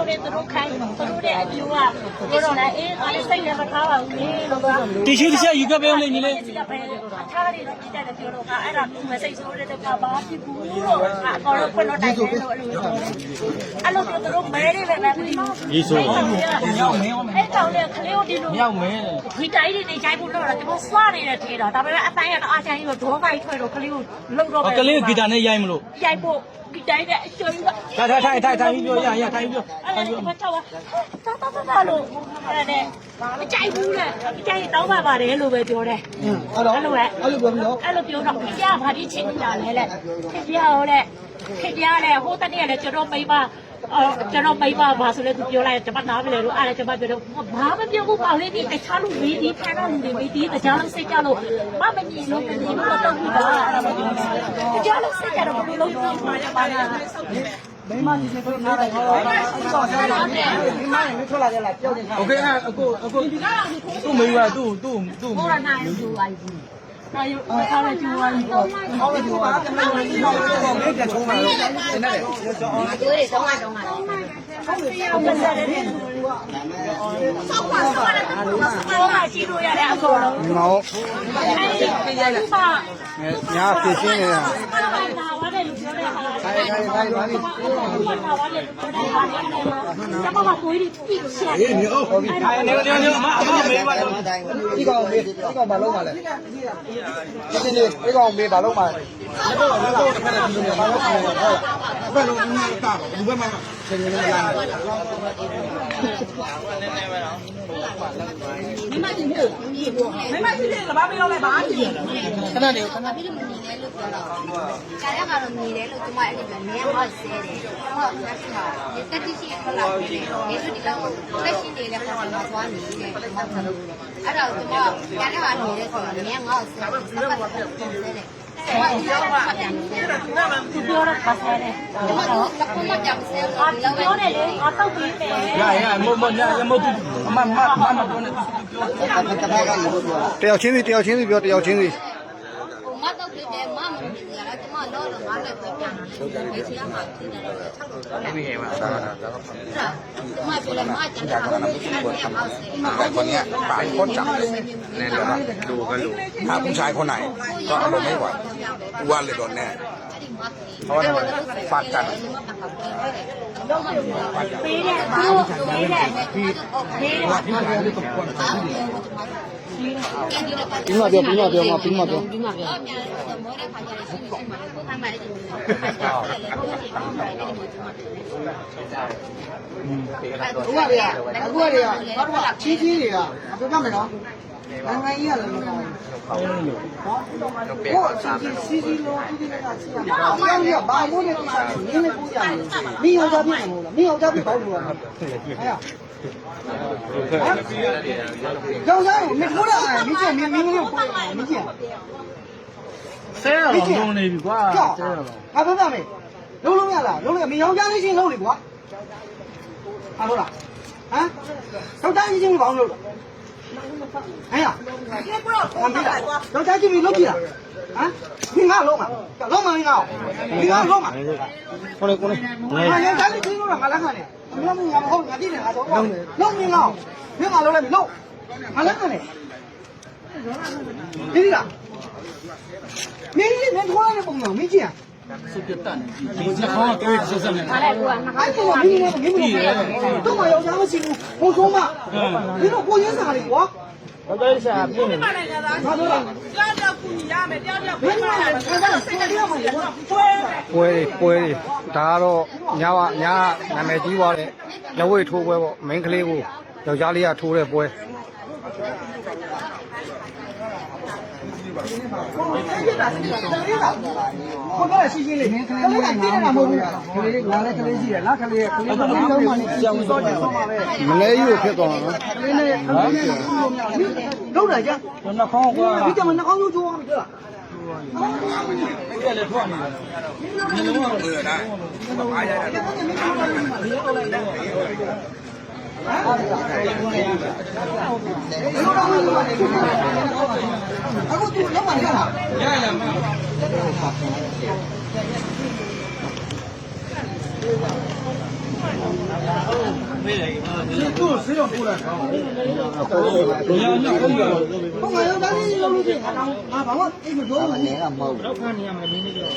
နောက်လည်းသူတို့ခိုင်းသူတို့ရဲ့အကျိုးကပြောတော့လည်းအေးငါလည်းစိတ်လည်းမထားပါဘူးလေလို့ပြောတီရှူတစ်ချက်ယူခဲ့ပေးအောင်လေညီလေးဒီကပဲထားရတယ်တော့ကြည့်တယ်ပြောတော့ကအဲ့ဒါသူမစိတ်ဆိုးတဲ့တော့ဘာဖြစ်ဘူးလို့အကောတော့ခွန်းတော့တိုင်တယ်လို့အဲ့လိုပြောအဲ့လိုပြောသူတို့မဲလေးပဲပဲပြီးရေးဆိုမြောက်မင်းအဲ့ကောင်လည်းခလေးကိုဒီလိုမြောက်မဲတယ်ဒီတိုင်းနေကြိုက်ဖို့တော့ဒီလိုစွာနေတဲ့ထေတော့ဒါပေမဲ့အတိုင်းကတော့အားချမ်းကြီးတော့ဒေါဖိုက်ထွက်တော့ခလေးကိုလုံတော့ကလေးဂီတာနဲ့ရိုက်မလို့ရိုက်ဖို့ ဒီတိုင်းတဲ့အကျွမ်းကထိုင်ထိုင်ထိုင်ထိုင်ထိုင်ပြီးပြောရရထိုင်ပြီးပြောအဲ့ဒါဘာတော့တာတာတာလို့အဲ့ဒါနဲ့မကြိုက်ဘူးလေမကြိုက်တောင်းပါပါတယ်လို့ပဲပြောတယ်အဲ့တော့အဲ့လိုပဲအဲ့လိုပြောပြီးတော့အဲ့လိုပြောတော့ခင်ဗျာဘာဒီချင်းနေတာလဲလေခင်ဗျာဟိုလေခင်ဗျာလေဟိုတနေ့ကလည်းကျွန်တော်မိပါ အော်ကျွန်တော်မိပါဘာဆိုလဲသူပြောလိုက်ကျွန်မနားမလဲလို့အဲ့ဒါကျွန်မပြောတော့ဘာမပြောဘူးပေါ့လေဒီတခြားလူမေးဒီဖန်တော့လူတွေမေးဒီတခြားလူစိတ်ကြလို့မမမြင်လို့မမြင်ဘူးတော့တော့ပြီးတာအဲ့ဒါပြောတခြားလူစိတ်ကြတော့ဘယ်လိုလုပ်မှာလဲပါလား မိမကြီးစိတ်ကိုနားတယ်ဟောအဲ့တော့ဆက်လာတယ်မိမရင်မထွက်လာကြလားပြောနေခါ โอเคအဲ့အခုအခုသူ့မိဘသူ့သူ့သူ့ ဟိုကနိုင်လူပါဘူး နိုင်ရအားလည်းကျူပါဘူးဟောလို့ဒီမှာကျွန်တော်ဒီမှာတော့မင်းပြန်ချုံးမှာလို့နည်းနည်းကျိုးတွေတော့မှတော့မှဟုတ်ကဲ့ဆက်တယ်ဆောက်ပါဆောက်ရတယ်ဆောက်ပါကြည့်လို့ရတယ်အကုန်လုံးဒီမှာဟောအဲဒီဒီမှာညာဖြစ်ရှင်းနေတာနာဝတယ်လို့ပြောတဲ့ဟာဆိုင်ဆိုင်ဆိုင်ပါလိနာဝတယ်လို့ပြောတဲ့ဟာကျမကကိုကြီးပြည့်ချက်အေးမြေဟုတ်ပြီထိုင်နေနေနေအမအမမိဘတော့ ဒီကောင်မေးဒီကောင်မလုံးပါလဲဒီဒီဒီကောင်မေးဘာလုံးပါလဲဘာလုံးပါလဲဟုတ်ဘယ်လို မျိုးတာဘူးဘယ်မှာဆင်းနေလာမိမဖြစ်ဖြစ်ကဘာမပြောလဲဘာဖြစ်လဲခဏနေခဏဘာဖြစ်လို့မနေလဲလို့ပြောတော့။ကြားရကတော့နေတယ်လို့ကျမအဲ့ဒီပြောနေရမှာဆဲတယ်။ကျမကလက်ရှိမှာတက်တိရှိထွက်လာပြီလေ။ဒီလိုဒီလောက်လက်ရှိနေတဲ့ပုံစံမှာသွားနေတယ်။အဲ့ဒါကိုကျမကြားရကနေတယ်ဆိုတော့နေငါ့ကိုဆဲတယ်။ စပတ်ပတ်ဆဲတယ်။ကျမဒီလောက်မှပြန်နေတယ်။သူပြောတော့ခါဆဲတယ်ကျမတို့ကပုံမှန်ကြောင်ဆဲအာလို့ဒီလောက်ပြောတယ်လေငါတော့ပြီးမယ်ရရမမရမသူအမမမမပြောနေသူပြောတယောက်ချင်းစီတယောက်ချင်းစီပြောတယောက်ချင်းစီ คนเนี้ยปาโคตรจับเลยแน่นอนดูก็รู้ถ้าผู้ชายคนไหน ก็อารมณ์ไม่ไหวกูว่าเลยโดนแน่เพราะว่าฝากกัน ပေးတယ်သူတို့ပေးတယ်ပေးတယ်ပြီးမှပြောပြီးမှပြောမှပြီးမှပြောဒီမှာပြောအများဆုံးမောတဲ့ခါကျရင်ရှိနေရှိမှာဘုရားမှာလည်းဒီလိုဘုရားတွေကအခုကတွေကဘာလို့ချီးချီးတွေကပြောပြမယ်နော် နိုင်ငံကြီးကလည်းမကောင်းဘူးဟောချီးချီးစီးစီးလို့ဒီဒီကချီးရမှာအမေကဘာလို့လဲဒီစားမင်းလည်းပူကြတယ်မင်းယောက်ျားပြည့်မလို့လားမင်းယောက်ျားပြည့်ပေါ့လို့လားဟဲ့ယောက်ျားကိုမထိုးတာမင်းကျမင်းမင်းကိုပို့မင်းကျဆဲတော့လုံးနေပြီကွာကြောက်ဆဲတော့ငါပြောပြမယ်လုံးလုံးရလားလုံးလုံးမင်းယောက်ျားလေးချင်းလုံးလေကွာဟာလို့လားဟမ်ယောက်ျားလေးချင်းဘာလို့လုံးလဲဟဲ့ရဒီပရော။ဘာဖြစ်လဲ။တော့ကြားကြည့်ပြီးလု ပ်ကြည့်လား။ဟမ်။ဒီငါလုံးမှာ။လုံးမှာငါ။ဒီငါလုံးမှာ။ကိုလေကိုလေ။ငါလည်းကြားကြည့်ပြီးလို့ငါလည်းခံနေ။မလုံးငါမဟုတ်ငါသိတယ်ငါတော့။လုံးလုံးမင်းငါ။မင်းငါလုံးလိုက်ပြီလုံး။ငါလည်းခံနေ။ဒီလား။မင်းကြီးမင်းခေါ် ရတဲ့ပုံစံမင်းကြီးอ่ะစုပြတ်တယ်ဒီနှခေါင်းတွေဆက်ဆက်နေအားလည်းကွာ။အဲ့တော့မင်းလည်းမင်းမလို့။တော့မယောက်ျားမရှိဘူး။ဘုံဆုံးမ။ဒီတော့ကိုရင်းစားလေကွာဘာပဲစားပြင်းနေမနိုင်ငံသားကြောက်ကြောက်ကူညီရမယ်ကြောက်ကြောက်။မင်းကလည်းခါကစိတ်တရားမှလည်းတွဲပွဲတွေပွဲတွေဒါကတော့ညာကညာနာမည်ကြီးသွားတဲ့လက်ဝဲထိုးပွဲပေါ့မင်းကလေးကိုယောက်ျားလေးကထိုးတဲ့ပွဲ ရှိပါဘူးကိုကလည်းရှိရှိလေးကလေးကတိရတာမဟုတ်ဘူးကလေးကလည်းကလေးရှိတယ်လားကလေးကလေးကလေးတော့မှလည်းကြောင်စောကြောင်ပါပဲမလဲကြီးကိုဖြစ်သွားတာနော်ကလေးနဲ့ကလေးနဲ့လောက်တာကြာနှခေါင်းကွာဒီကမနှခေါင်းကျိုးကျိုးအောင်ကြာဟုတ်တယ်လေထွက်နေတာ။ဘယ်လိုမှမဟုတ်ဘူးလား။အားရတယ်။ အခုသူလုံးမရလားရရမဟ သူ့ဆေးရုံပို့လိုက်တော့ဘယ်ရောက်ညကုန်ရောဟိုငါရောသားလေးလုံးလို့ပြင်အာဘာမှအိမ်မပြောဘူးနေကမဟုတ်တော့ဖန်နေရမှာမင်းလေးကြော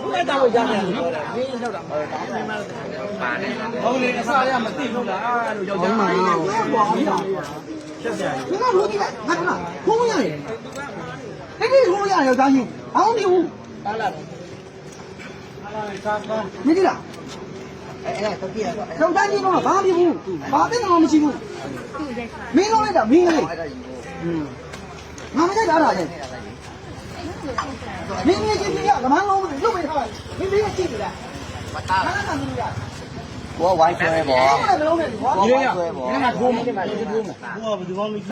ဘုရားတောက်ရတယ်နော်မင်းရောက်တာဟုတ်လေအစားရမသိဘူးလားလို့ယောက်ျားမင်းဘူးဘာလို့လဲချက်ပြရတယ်ဒီကဘူးဒီကငါကခုံးရတယ်အဲ့ဒီခုံးရတယ်ရောသားကြီးဘာမှမဖြစ်ဘူးတားလာတယ်စားကောင်းမကြည့်လား အဲ့အဲ့တော့ပြရတော့ကျောင်းသားကြီးကဘာမှမဖြစ်ဘူးဘာတဲ့မှမရှိဘူးမင်းလုံးလိုက်တာမင်းလေးငါမကြိုက်တာလားလေမင်းကြီးကြီးကြီးကလမန်းလုံးလုတ်ပေးထားပါမင်းလေးကကြည့်ကြလားမတားနာမည်ရကိုကဝိုင်းဆွဲပေါ့ဘယ်လိုလဲဘယ်လိုလဲဒီရရဒီမှာထိုးမှာထိုးမှာ